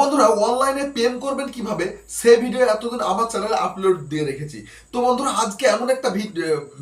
বন্ধুরা অনলাইনে পেম করবেন কীভাবে? সে ভিডিও এতদিন আমার চ্যানেলে আপলোড দিয়ে রেখেছি। তো বন্ধুরা, আজকে এমন একটা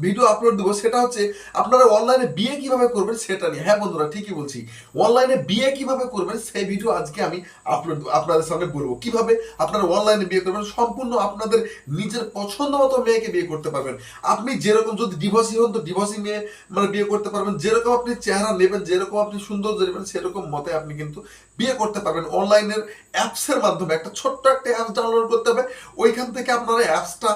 ভিডিও আপলোড দেবো, সেটা হচ্ছে আপনারা অনলাইনে বিয়ে কীভাবে করবেন সেটা নিয়ে। হ্যাঁ বন্ধুরা, ঠিকই বলছি। অনলাইনে বিয়ে কীভাবে করবেন সেই ভিডিও আজকে আমি আপলোড আপনাদের সামনে বলব। কীভাবে আপনারা অনলাইনে বিয়ে করবেন, সম্পূর্ণ আপনাদের নিজের পছন্দ মতো মেয়েকে বিয়ে করতে পারবেন। আপনি যেরকম যদি ডিভোর্সি হন, তো ডিভোর্সি মেয়ে মানে বিয়ে করতে পারবেন। যেরকম আপনি চেহারা নেবেন, যেরকম আপনি সৌন্দর্য নেবেন, সেরকম মতে আপনি কিন্তু বিয়ে করতে পারবেন। অনলাইনের অ্যাপসের মাধ্যমে একটা ছোট্ট একটা অ্যাপস ডাউনলোড করতে হবে। ওইখান থেকে আপনারা অ্যাপসটা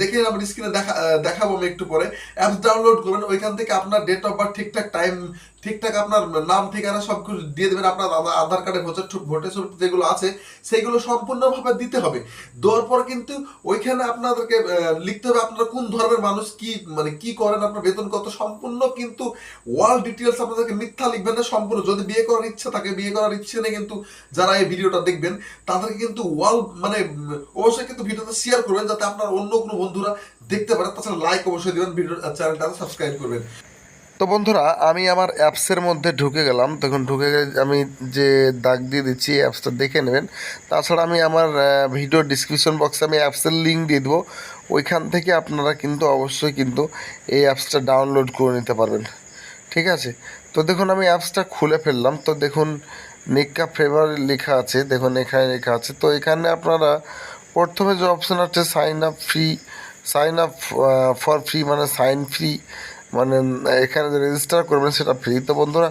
দেখে আমার স্ক্রিনে দেখা দেখাবো আমি একটু পরে। অ্যাপস ডাউনলোড করবেন, ওইখান থেকে আপনার ডেট অফ বার্থ ঠিকঠাক টাইম ঠিকঠাক আপনার নাম, ঠিকানা সব কিছু দিয়ে দেবেন। আপনার আধার কার্ডে ভোটার ভোটার ছবি যেগুলো আছে সেইগুলো সম্পূর্ণভাবে দিতে হবে। দেওয়ার পর কিন্তু ওইখানে আপনাদেরকে লিখতে হবে আপনারা কোন ধরনের মানুষ, কি মানে কি করেন, আপনার বেতন কত, সম্পূর্ণ কিন্তু ওয়াল ডিটেলস আপনাদেরকে মিথ্যা লিখবেন না, সম্পূর্ণ। যদি বিয়ে করার ইচ্ছা থাকে, বিয়ে করার ইচ্ছে নেই কিন্তু যারা এই ভিডিওটা দেখবেন, তাদেরকে কিন্তু ওয়াল মানে অবশ্যই কিন্তু ভিডিওটা শেয়ার করবেন, যাতে আপনার অন্য কোনো বন্ধুরা দেখতে পারে। তাছাড়া লাইক অবশ্যই দেবেন ভিডিও চ্যানেলটা সাবস্ক্রাইব করবেন। তো বন্ধুরা, আমি আমার অ্যাপসের মধ্যে ঢুকে গেলাম। তখন ঢুকে আমি যে দাগ দিয়ে দিচ্ছি অ্যাপসটা দেখে নেবেন। তাছাড়া আমি আমার ভিডিও ডিসক্রিপশন বক্সে আমি অ্যাপসের লিঙ্ক দিয়ে দেবো। ওইখান থেকে আপনারা কিন্তু অবশ্যই কিন্তু এই অ্যাপসটা ডাউনলোড করে নিতে পারবেন। ঠিক আছে? তো দেখুন, আমি অ্যাপসটা খুলে ফেললাম। তো দেখুন নিকা ফেভার লেখা আছে। দেখুন, এখানে লেখা আছে। তো এখানে আপনারা প্রথমে যে অপশান আছে sign up free sign up for free মানে সাইন ফ্রি মানে এখানে যে রেজিস্টার করবেন সেটা ফ্রি তো বন্ধুরা,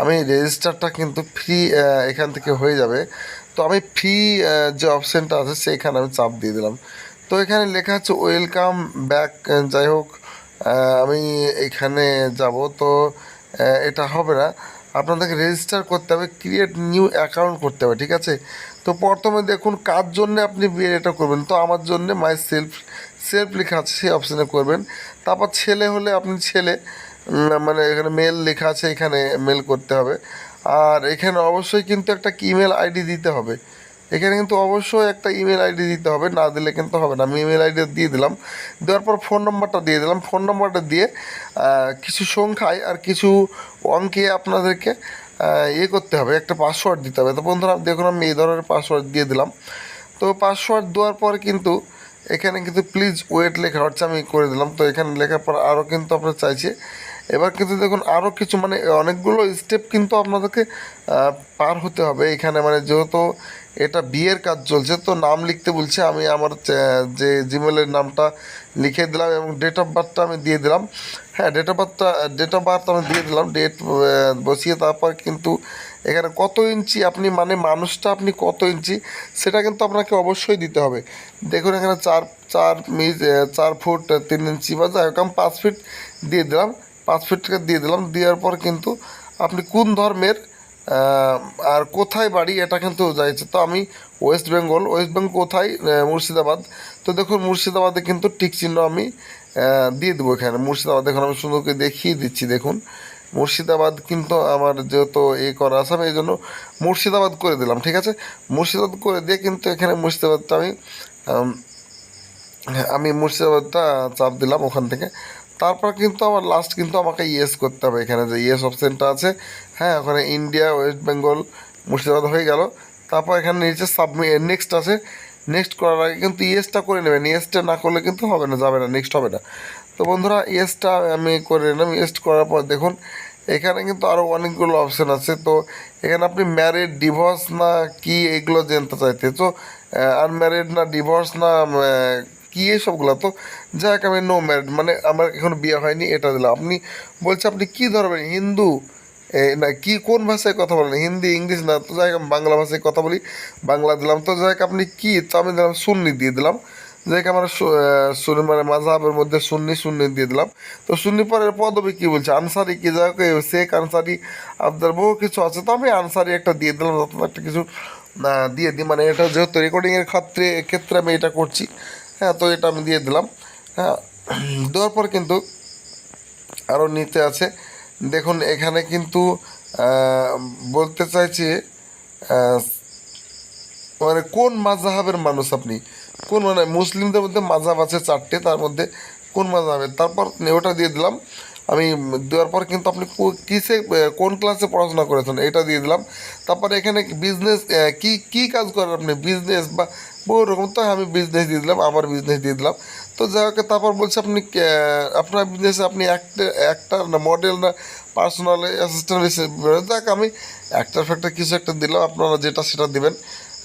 আমি রেজিস্টারটা কিন্তু ফ্রি এখান থেকে হয়ে যাবে। তো আমি ফ্রি যে অপশানটা আছে সেইখানে আমি চাপ দিয়ে দিলাম। তো এখানে লেখা আছে ওয়েলকাম ব্যাক যাই হোক আমি এখানে যাব। তো এটা হবে না। আপনাদেরকে রেজিস্টার করতে হবে ক্রিয়েট নিউ অ্যাকাউন্ট করতে হবে, ঠিক আছে? তো প্রথমে দেখুন, কার জন্য আপনি এটা করবেন? তো আমার জন্য মাই সেলফ সেলফ লেখা আছে, সেই অপশানে করবেন। তারপর ছেলে হলে আপনি ছেলে মানে এখানে মেল লেখা আছে, এখানে মেল করতে হবে। আর এখানে অবশ্যই কিন্তু একটা ইমেল আইডি দিতে হবে। এখানে কিন্তু অবশ্যই একটা ইমেল আইডি দিতে হবে, না দিলে কিন্তু হবে না। আমি ইমেল আইডি দিয়ে দিলাম। দেওয়ার পর ফোন নম্বরটা দিয়ে দিলাম। ফোন নম্বরটা দিয়ে কিছু সংখ্যায় আর কিছু অঙ্কে আপনাদেরকে ইয়ে করতে হবে। একটা পাসওয়ার্ড দিতে হবে। তো বন্ধুরা, দেখুন আমি এই ধরনের পাসওয়ার্ড দিয়ে দিলাম। তো পাসওয়ার্ড দেওয়ার পর কিন্তু এখানে কিন্তু প্লিজ ওয়েট লেখা হচ্ছে আমি করে দিলাম। তো এখানে লেখার পর আরও কিন্তু আপনার চাইছে। এবার কিন্তু দেখুন আরও কিছু মানে অনেকগুলো স্টেপ কিন্তু আপনাদেরকে পার হতে হবে। এখানে মানে যেহেতু এটা বিয়ের কাজ চলছে, তো নাম লিখতে বলছে। আমি আমার যে জিমেলের নামটা লিখে দিলাম এবং ডেট অফ বার্থটা আমি দিয়ে দিলাম। হ্যাঁ ডেট অফ বার্থটা ডেট অফ বার্থ আমি দিয়ে দিলাম। ডেট বসিয়ে তারপর কিন্তু এখানে কত ইঞ্চি আপনি মানে মানুষটা আপনি কত ইঞ্চি, সেটা কিন্তু আপনাকে অবশ্যই দিতে হবে। দেখুন এখানে চার চার মিজ চার ফুট তিন ইঞ্চি বা যাই হোক, আমি পাঁচ ফিট দিয়ে দিলাম। পাঁচ ফিট থেকে দিয়ে দিলাম। দেওয়ার পর কিন্তু আপনি কোন ধর্মের আর কোথায় বাড়ি এটা কিন্তু যাইছে। তো আমি ওয়েস্ট বেঙ্গল ওয়েস্ট বেঙ্গল কোথায়? মুর্শিদাবাদ। তো দেখুন মুর্শিদাবাদে কিন্তু টিক চিহ্ন আমি দিয়ে দেবো এখানে। মুর্শিদাবাদ দেখুন, আমি সুন্দরকে দেখিয়ে দিচ্ছি, দেখুন। মুর্শিদাবাদ কিন্তু আমার যেহেতু এ করা আছে, আমি এই জন্য মুর্শিদাবাদ করে দিলাম, ঠিক আছে? মুর্শিদাবাদ করে দিয়ে কিন্তু এখানে মুর্শিদাবাদটা আমি আমি মুর্শিদাবাদটা চাপ দিলাম ওখান থেকে। তারপর কিন্তু আমার লাস্ট কিন্তু আমাকে ইয়েস করতে হবে এখানে, যে ইয়েস অপশানটা আছে। হ্যাঁ ওখানে ইন্ডিয়া ওয়েস্ট বেঙ্গল মুর্শিদাবাদ হয়ে গেল। তারপর এখানে নিচে সাবমি নেক্সট আছে। নেক্সট করার আগে কিন্তু ইয়েসটা করে নেবেন। ইয়েসটা না করলে কিন্তু হবে না, যাবে না নেক্সট হবে না। তো বন্ধুরা ইয়েসটা আমি করে নিলাম। ইয়েস্ট করার পর দেখুন এখানে কিন্তু আরও অনেকগুলো অপশান আছে। তো এখানে আপনি ম্যারিড ডিভোর্স না কি এগুলো জানতে চাইতে। তো আনম্যারিড না ডিভোর্স না কি এসবগুলো? তো যাই হোক আমি নো ম্যারিড মানে আমার এখনও বিয়ে হয়নি, এটা দিলাম। আপনি বলছে, আপনি কী ধরবেন হিন্দু? না, কি, কোন ভাষায় কথা বলেন? হিন্দি, ইংলিশ না, তো যাই বাংলা ভাষায় কথা বলি, বাংলা দিলাম। তো যাই আপনি কী? তো আমি দিলাম সুন্নি দিয়ে দিলাম। যাই হোক আমার মানে মাঝহাবের মধ্যে সুন্নি সুন্নি দিয়ে দিলাম। তো সুন্নি পরের পদবি কী বলছে? আনসারি কি? এই শেখ আনসারি আপনার বহু কিছু আছে, তো আমি আনসারি একটা দিয়ে দিলাম একটা কিছু দিয়ে দিই। মানে এটা যেহেতু রেকর্ডিংয়ের ক্ষেত্রে ক্ষেত্রে আমি এটা করছি। হ্যাঁ তো এটা আমি দিয়ে দিলাম। হ্যাঁ দেওয়ার পর কিন্তু আরও নিতে আছে। দেখুন, এখানে কিন্তু বলতে চাইছি মানে কোন মাজাহাবের মানুষ আপনি? কোন মানে মুসলিমদের মধ্যে মাজাব আছে চারটে, তার মধ্যে কোন মাজাহাবের তারপর ওটা দিয়ে দিলাম। আমি দেওয়ার পর কিন্তু আপনি কিসে কোন ক্লাসে পড়াশোনা করেছেন? এটা দিয়ে দিলাম। তারপরে এখানে বিজনেস কি কি কাজ করেন আপনি? বিজনেস বা বহু রকম তো আমি বিজনেস দিয়ে দিলাম আমার বিজনেস দিয়ে দিলাম। তো যাই হোক, তারপর বলছে আপনি আপনার বিজনেসে আপনি একটা না মডেল না পার্সোনাল অ্যাসিস্ট্যান্ট যাক, আমি একটা ফ্যাক্টর কিছু একটা দিলাম। আপনারা যেটা সেটা দিবেন।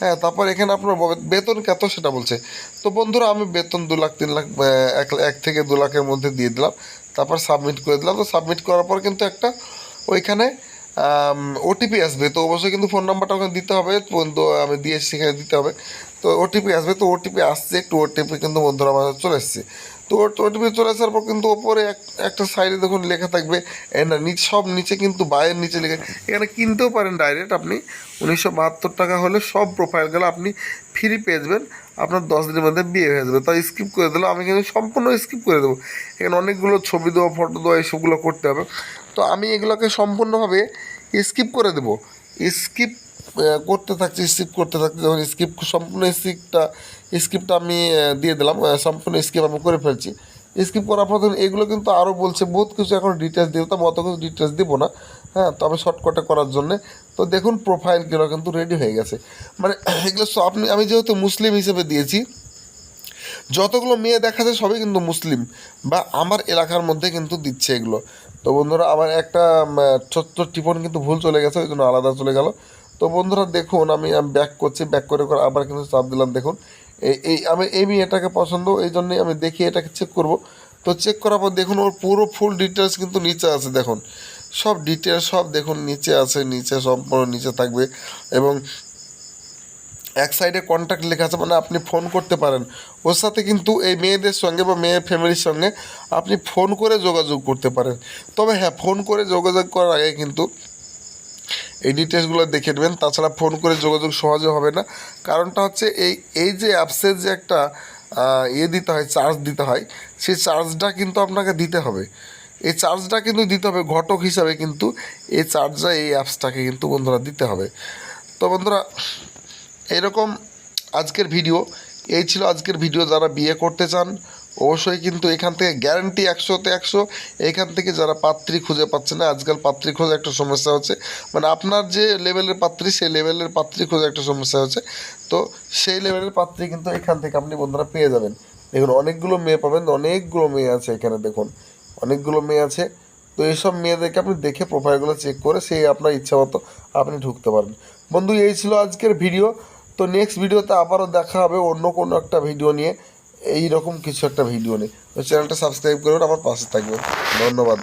হ্যাঁ তারপর এখানে আপনার বেতন কত সেটা বলছে। তো বন্ধুরা, আমি বেতন দু লাখ, তিন লাখ এক এক থেকে দু লাখের মধ্যে দিয়ে দিলাম। তারপর সাবমিট করে দিলাম। তো সাবমিট করার পর কিন্তু একটা ওইখানে ওটিপি আসবে। তো অবশ্যই কিন্তু ফোন নাম্বারটা ওখানে দিতে হবে। তো আমি দিয়ে সেখানে দিতে হবে। তো ওটিপি আসবে। তো ওটিপি আসছে, একটু ওটিপি কিন্তু বন্ধুরা আমাদের চলে এসছে। তো ওটিপি চলে আসার পর কিন্তু ওপরে এক- একটা সাইডে দেখুন লেখা থাকবে নিচ সব নিচে কিন্তু বাইরের নিচে লেখা, এখানে কিনতেও পারেন ডাইরেক্ট আপনি। উনিশশো বাহাত্তর টাকা হলে সব প্রোফাইলগুলো আপনি ফ্রি পেয়ে যাবেন। আপনার দশ দিনের মধ্যে বিয়ে হয়ে যাবে। তাই স্কিপ করে দিলাম আমি কিন্তু সম্পূর্ণ স্কিপ করে দেবো। এখানে অনেকগুলো ছবি দেওয়া ফটো দেওয়া এইসবগুলো করতে হবে। তো আমি এগুলোকে সম্পূর্ণভাবে স্কিপ করে দেবো। স্কিপ করতে থাকছি স্কিপ করতে থাকছি, যখন স্কিপ সম্পূর্ণ স্কিপটা স্কিপটা আমি দিয়ে দিলাম সম্পূর্ণ স্কিপ আমি করে ফেলছি। স্কিপ করার পর এগুলো কিন্তু আরও বলছে, বহুত কিছু এখন ডিটেলস দিব তো অত কিছু ডিটেলস দিব না। হ্যাঁ তবে শর্টকাটে করার জন্যে, তো দেখুন প্রোফাইলগুলো কিন্তু রেডি হয়ে গেছে। মানে এগুলো সব আপনি, আমি যেহেতু মুসলিম হিসেবে দিয়েছি, যতগুলো মেয়ে দেখা যায় সবই কিন্তু মুসলিম, বা আমার এলাকার মধ্যে কিন্তু দিচ্ছে এগুলো। তো বন্ধুরা, আমার একটা ছোট্ট টিপন কিন্তু ভুল চলে গেছে, ওই জন্য আলাদা চলে গেল। তো বন্ধুরা দেখুন, আমি ব্যাক করছি ব্যাক করে করে আবার কিন্তু চাপ দিলাম, দেখুন। এই আমি এই মেয়েটাকে পছন্দ, এই জন্যই আমি দেখি এটাকে চেক করব। তো চেক করার পর দেখুন, ওর পুরো ফুল ডিটেলস কিন্তু নিচে আছে, দেখুন। সব ডিটেলস সব দেখুন, নিচে আছে, নিচে সম্পূর্ণ নিচে থাকবে এবং এক সাইডে কন্ট্যাক্ট লেখা আছে মানে আপনি ফোন করতে পারেন। ওর সাথে কিন্তু এই মেয়েদের সঙ্গে বা মেয়ের ফ্যামিলির সঙ্গে আপনি ফোন করে যোগাযোগ করতে পারেন। তবে হ্যাঁ ফোন করে যোগাযোগ করার আগে কিন্তু এই ডিটেলসগুলো দেখে নেবেন। তাছাড়া ফোন করে যোগাযোগ সহজে হবে না। কারণটা হচ্ছে এই এই যে অ্যাপসের যে একটা ইয়ে দিতে হয় চার্জ দিতে হয়, সেই চার্জটা কিন্তু আপনাকে দিতে হবে। এই চার্জটা কিন্তু দিতে হবে ঘটক হিসাবে কিন্তু। এই চার্জটা এই অ্যাপসটাকে কিন্তু বন্ধুরা দিতে হবে। তো বন্ধুরা, এরকম আজকের ভিডিও এই ছিল আজকের ভিডিও যারা বিয়ে করতে চান অবশ্যই কিন্তু এখান থেকে গ্যারান্টি একশোতে একশো। এখান থেকে যারা পাত্রী খুঁজে পাচ্ছে না, আজকাল পাত্রী খোঁজা একটা সমস্যা হচ্ছে। মানে আপনার যে লেভেলের পাত্রী, সেই লেভেলের পাত্রী খোঁজা একটা সমস্যা হচ্ছে। তো সেই লেভেলের পাত্রী কিন্তু এখান থেকে আপনি বন্ধুরা পেয়ে যাবেন। দেখুন, অনেকগুলো মেয়ে পাবেন, অনেকগুলো মেয়ে আছে এখানে, দেখুন। অনেকগুলো মেয়ে আছে। তো এইসব মেয়েদেরকে আপনি দেখে প্রোফাইলগুলো চেক করে সেই আপনার ইচ্ছা মতো আপনি ঢুকতে পারেন বন্ধু, এই ছিল আজকের ভিডিও তো নেক্সট ভিডিওতে আবারও দেখা হবে অন্য কোনো একটা ভিডিও নিয়ে। এই রকম কিছু একটা ভিডিও নিয়ে। চ্যানেলটা সাবস্ক্রাইব করবেন আমার পাশে থাকবেন। ধন্যবাদ।